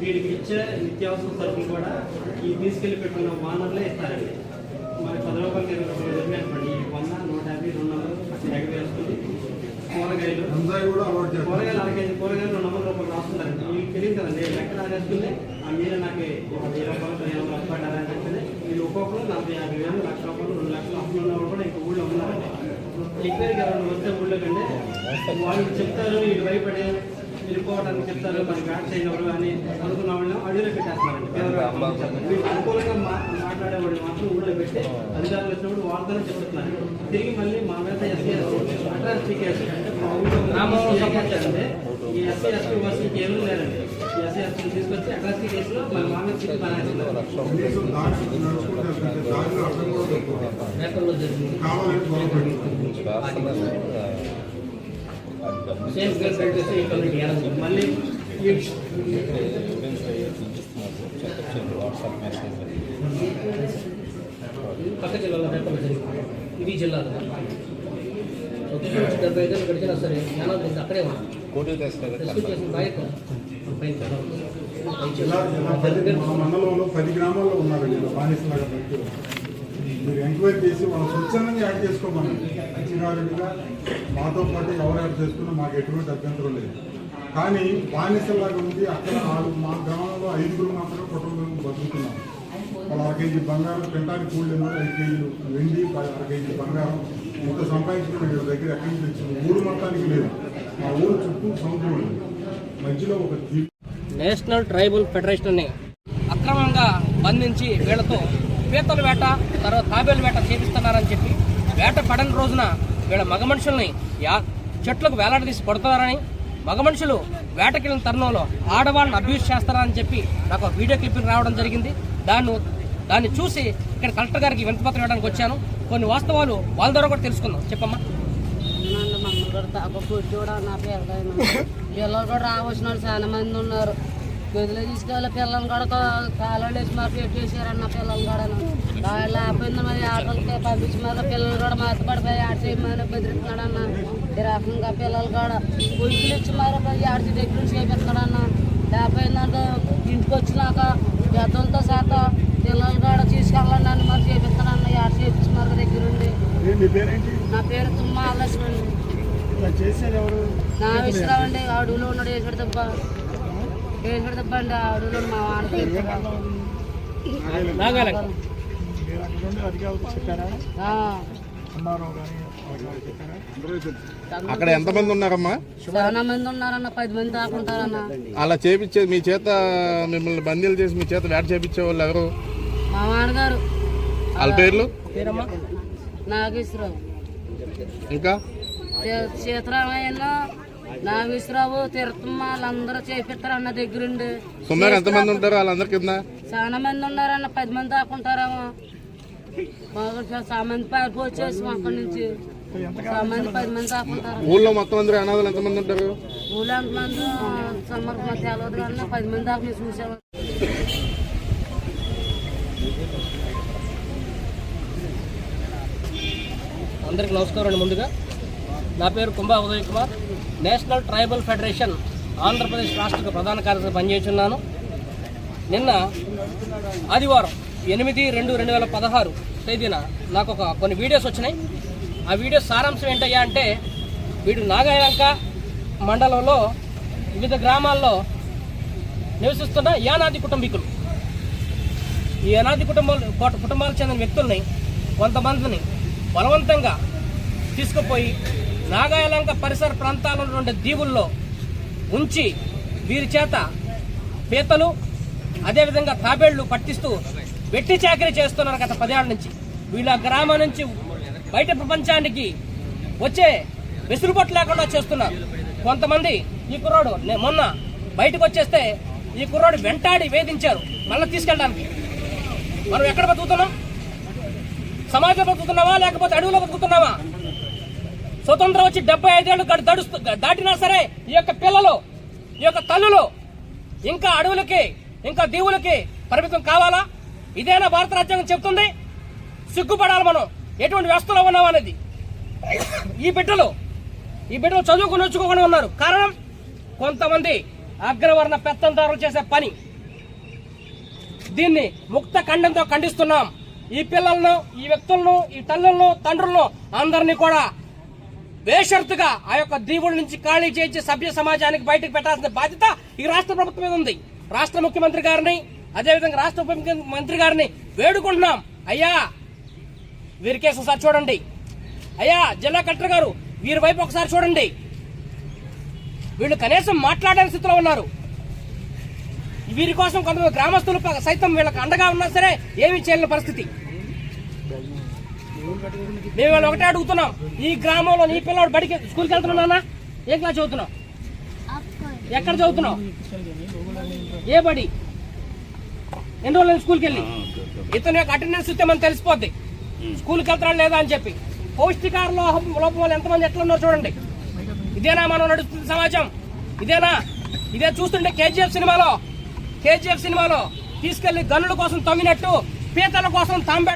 వీడికి ఇచ్చే నిత్యావసర సరుకులు కూడా ఈ తీసుకెళ్ళి పెట్టుకున్న వానర్లే ఇస్తారండి. మరి పది రూపాయలకి ఇరవై రూపాయలు జరిగి అనుకోండి వంద నూట యాభై రెండు వందలు ఎగ వేసుకుని కూరగాయలు కూరగాయలు అరకేజీ కూరగాయలు రెండు వందల రూపాయలు రాస్తుంటారండి మీకు తెలియదు కదండి లెక్క రాసేసుకుని ఆ మీద నాకు ఒక వెయ్యి రూపాయలు పదిహేను వందలు పడ్డారని చెప్తే వీళ్ళు ఒక్కొక్కరు నలభై యాభై వేలు లక్ష రూపాయలు రెండు లక్షలు అప్పులు ఉన్న వాళ్ళు కూడా ఇంకా ఊళ్ళో ఉన్నారండి. రిపేర్కి ఎవరైనా వస్తే ఊళ్ళో కంటే వాళ్ళు చెప్తారు వీళ్ళు భయపడే వెళ్ళిపోవడానికి చెప్తారు మరి బ్యాట్ చేయగలరు అని అనుకున్న వాళ్ళని అడవిలో పెట్టేస్తున్నారండి. వీళ్ళు అనుకూలంగా మాట్లాడేవాడు మాత్రం ఊళ్ళో పెట్టి అధికారులు వచ్చినప్పుడు వాళ్ళతోనే చెప్తున్నారు. తిరిగి మళ్ళీ మా మీద ఎస్సీ అట్రాసిటీ కేసు అంటే మా ఊళ్ళో గ్రామంలో సంబంధించింది ఈ ఎస్సీ ఎస్టీ బస్సులకి ఏమీ లేరండి ఈ ఎస్సీ ఎస్టీ తీసుకొచ్చి అట్రాసిటీ కేసులో మరి మా మీద తిరిగి పనేస్తున్నారు కనీసం దారి నడుచుకుంటే వెళ్తుంటే దారిలో అడ్డం కూడా దొరుకుతుంది. కావాలని గొడవ పెట్టుకుంటారు. సేమ్ కేసు పెట్టేసి ఇక్కడ నుండి ఏడాది. మళ్ళీ ఈ పక్క జిల్లాలో పేపర్లు జరిగింది ఇది జిల్లాలో ఒక నుంచి డెబ్బై ఐదు గడిచినా సరే యానాది ఉంది అక్కడే ఉంది పది మా మండలంలో పది గ్రామాల్లో ఉన్నారు వీళ్ళు బానిసలాగా వ్యక్తులు మీరు ఎంక్వైరీ చేసి వాళ్ళు స్వచ్ఛందంగా యాడ్ చేసుకోమని మంచిగా మాతో పాటు ఎవరు యాడ్ చేసుకున్నా మాకు ఎటువంటి అభ్యంతరం లేదు. కానీ బానిసలాగా ఉంది అక్కడ నాలుగు మా గ్రామంలో ఐదుగురు మాత్రం కుటుంబం బతుకుతున్నాం వాళ్ళు అర కేజీ బంగారం తింటానికి కూలిన ఐదు కేజీలు వెండి అర కేజీ బంగారం. ఇంత సంపాదించుకుని వీళ్ళ దగ్గర ఎక్కడి నుంచి వచ్చింది ఊరు మొత్తానికి లేదు. మా ఊరు చుట్టూ సముద్రం ఉంది మధ్యలో ఒక నేషనల్ ట్రైబల్ ఫెడరేషన్ని అక్రమంగా బంధించి వీళ్ళతో పీతల వేట తర్వాత తాబేలు వేట చేపిస్తున్నారని చెప్పి వేట పడని రోజున వీళ్ళ మగ మనుషుల్ని యా చెట్లకు వేలాడదీసి కొడుతున్నారని మగ మనుషులు వేటకెళ్ళిన తరుణంలో ఆడవాళ్ళని అబ్యూస్ చేస్తారని చెప్పి నాకు వీడియో క్లిప్పింగ్ రావడం జరిగింది. దాన్ని దాన్ని చూసి ఇక్కడ కలెక్టర్ గారికి వినతిపత్రం ఇవ్వడానికి వచ్చాను. కొన్ని వాస్తవాలు వాళ్ళ ద్వారా కూడా తెలుసుకుందాం. చెప్పమ్మా. నన్ను మమ్మల్ని కూడా తాప కూడా నా పిల్లలు పిల్లలు కూడా రావాల్సిన వాళ్ళు చాలా మంది ఉన్నారు. గదిలో తీసుకెళ్ళి పిల్లల్ని కూడా కాలువలు వేసి మరి పెట్టేసారన్న పిల్లలు కూడా వాళ్ళు ఆపోయింది మరి ఆటలకి పంపించి మరి పిల్లలు కూడా మాత పడిపోయి ఆట చేయమని బెదిరిస్తున్నాడన్న. ఈ రకంగా పిల్లలు కూడా ఉలికిలు ఇచ్చి మరి పోయి ఆడ దగ్గర చేపిస్తున్నాడన్న లేకపోయిందంటే ఇంటికి వచ్చినాక పెద్దలతో శాత పిల్లలు కూడా తీసుకెళ్ళండి అని మరి చేపిస్తున్నాను ఆడ చేపించి మరి దగ్గర ఉండి. ఏంటి పేరేంటి? నా పేరు తుమ్మ ఆలోచన నా విశ్రాం అండి అడవిలో ఉన్నాడు ఏసుడు దెబ్బ ఏసుడు దెబ్బ అండి ఆ అడవిలో మా అక్కడ ఎంతమంది ఉన్నారమ్మా? చాలా మంది ఉన్నారన్న పది మంది దాకుంటారన్న అలా చేపించే మీ చేత మిమ్మల్ని బందీలు చేసి మీ చేత వేట చేపించే వాళ్ళు ఎవరు? మా వాడగారు. వాళ్ళ పేర్లు? నాగేశ్వరరావు. ఇంకా? సీతారామయ్య నాగేశ్వరరావు తీర్థమ్మ వాళ్ళందరూ చేపిస్తారు అన్న దగ్గరుండి. సుమారు ఎంతమంది ఉంటారు వాళ్ళందరి కింద? చాలా మంది ఉన్నారన్న పది మంది దాకుంటారేమో బాగా చాలా మంది అక్కడి నుంచి. చాలా మంది పది మంది దాకుంటారు ఊళ్ళో మొత్తం అందరూ అనాథలు ఎంతమంది ఉంటారు? ఊళ్ళో ఎంతమంది సమ్మర్ తెలవదు కానీ పది మంది దాకా మేము చూసాము అందరికీ నమస్కారం అండి ముందుగా. నా పేరు Kumbha Uday Kumar. National tribal federation Andhra Pradesh రాష్ట్ర ప్రధాన కార్యదర్శి పనిచేస్తున్నాను. నిన్న ఆదివారం ఎనిమిది రెండు రెండు వేల పదహారు తేదీన నాకు ఒక కొన్ని వీడియోస్ వచ్చినాయి. ఆ వీడియోస్ సారాంశం ఏంటయ్యా అంటే వీడు నాగాయలంక మండలంలో వివిధ గ్రామాల్లో నివసిస్తున్న యానాది కుటుంబీకులు. ఈ ఏనాది కుటుంబాలు కుటుంబాలకు చెందిన వ్యక్తుల్ని కొంతమందిని బలవంతంగా తీసుకుపోయి నాగాయలంక పరిసర ప్రాంతాల్లో ఉన్నటువంటి దీవుల్లో ఉంచి వీరి చేత పీతలు అదేవిధంగా తాబేళ్ళు పట్టిస్తూ వెట్టి చాకరీ చేస్తున్నారు గత పదేళ్ళ నుంచి. వీళ్ళ గ్రామం నుంచి బయట ప్రపంచానికి వచ్చే వెసులుబాటు లేకుండా చేస్తున్నారు. కొంతమంది ఈ కుర్రాడు మొన్న బయటకు వచ్చేస్తే ఈ కుర్రాడు వెంటాడి వేధించారు మళ్ళీ తీసుకెళ్ళడానికి. మనం ఎక్కడ బతుకుతున్నాం? సమాజంలో బతుకుతున్నావా? లేకపోతే అడవిలో బతుకుతున్నావా? స్వతంత్రం వచ్చి డెబ్బై ఐదేళ్ళు దడుస్తూ దాటినా సరే ఈ యొక్క పిల్లలు ఈ యొక్క తల్లులు ఇంకా అడవులకి ఇంకా దీవులకి పరిమితం కావాలా? ఇదేనా భారత రాజ్యాంగం చెప్తుంది? సిగ్గుపడాలి మనం. ఎటువంటి వ్యవస్థలో ఉన్నాం అనేది. ఈ బిడ్డలు ఈ బిడ్డలు చదువుకుని వచ్చుకోకుండా ఉన్నారు. కారణం? కొంతమంది అగ్రవర్ణ పెత్తందారులు చేసే పని. దీన్ని ముక్త ఖండంతో ఖండిస్తున్నాం. ఈ పిల్లలను ఈ వ్యక్తులను ఈ తల్లులను తండ్రులను అందరినీ కూడా బేషరతుగా ఆ యొక్క దీవుడి నుంచి ఖాళీ చేయించి సభ్య సమాజానికి బయటకు పెట్టాల్సిన బాధ్యత ఈ రాష్ట్ర ప్రభుత్వం మీద ఉంది. రాష్ట్ర ముఖ్యమంత్రి గారిని అదేవిధంగా రాష్ట్ర ఉప ముఖ్యమంత్రి గారిని వేడుకుంటున్నాం. అయ్యా వీరి కేసు ఒకసారి చూడండి. అయ్యా జిల్లా కలెక్టర్ గారు వీరి వైపు ఒకసారి చూడండి. వీళ్ళు కనీసం మాట్లాడని స్థితిలో ఉన్నారు. వీరి కోసం కొంతమంది గ్రామస్తులు సైతం వీళ్ళకి అండగా ఉన్నా సరే ఏమీ చేయలేని పరిస్థితి. మేము వాళ్ళు ఒకటే అడుగుతున్నాం. ఈ గ్రామంలో నీ పిల్లవాడు బడికి స్కూల్కి వెళ్తున్నానా ఏ క్లాస్ చదువుతున్నావు? ఎక్కడ చదువుతున్నావు? ఏ బడి? ఎన్ని రోజులు స్కూల్కి వెళ్ళి? ఇతని యొక్క అటెండెన్స్ ఇస్తే మనకు తెలిసిపోద్ది. స్కూల్కి వెళ్తాడు లేదా అని చెప్పి. పౌష్టికార లోపం లోపం వల్ల ఎంతమంది ఎట్లా ఉన్నారో చూడండి. ఇదేనా మనం నడుస్తున్న సమాజం? ఇదేనా? ఇదే చూస్తుంటే కేజీఎఫ్ సినిమాలో కేజీఎఫ్ సినిమాలో తీసుకెళ్ళి గనుల కోసం తవ్వినట్టు పీతల కోసం తాంబె